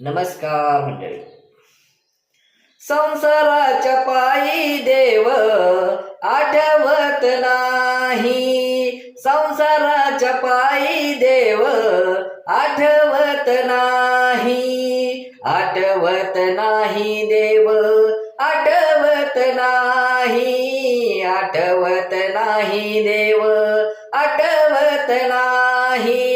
नमस्कार मंडळी. संसाराच्या पायी देव आठवत नाही. संसाराच्या पायी देव आठवत नाही. आठवत नाही देव आठवत नाही. आठवत नाही देव आठवत नाही.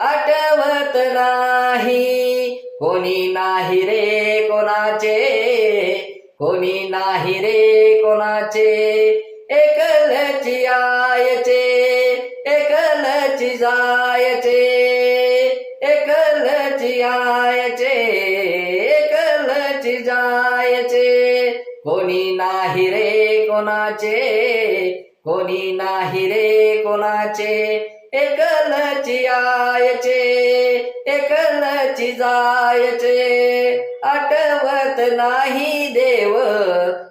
आठवत नाही. कोणी नाही रे कोणाचे? कोणी नाही रे कोणाचे? एकलची आयचे एकलची जायचे एकलची आयचे एकलची जायचे. कोणी नाही रे कोणाचे? कोणी नाही रे कोणाचे? एकलची आयचे एकलची जायचे. आठवत नाही देव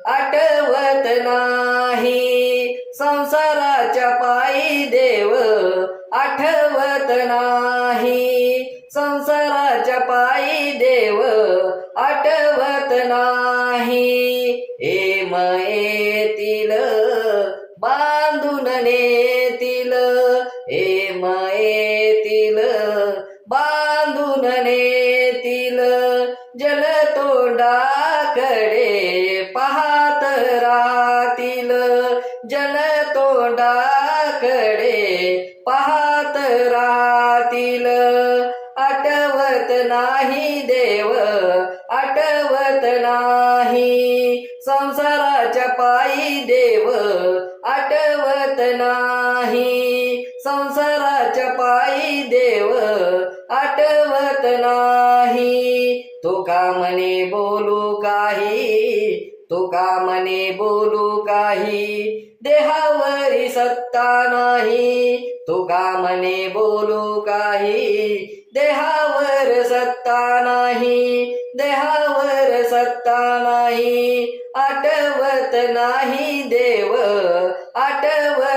आठवत नाही. संसाराच्या पायी देव आठवत नाही. संसाराच्या पायी देव आठवत नाही. एम येतील बांधून ने बांधून जल तोंडाकडे पाहत राहतील. जलतोंडाकडे पाहत राहतील. आठवत नाही देव आठवत नाही. संसाराच्या पायी देव आठवत नाही. संसार पायी देव आठवत नाही. तो का मने बोलू काही? तो का मने बोलू काही? देहावरी सत्ता नाही. तो का मने बोलू काही? देहावर सत्ता नाही. देहावर सत्ता नाही. आठवत नाही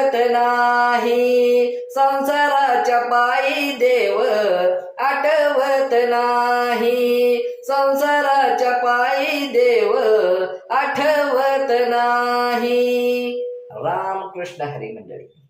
देव नाही. संसाराच्या पायी देव आठवत नाही. संसाराच्या पायी देव आठवत नाही. रामकृष्ण हरी मंडळी.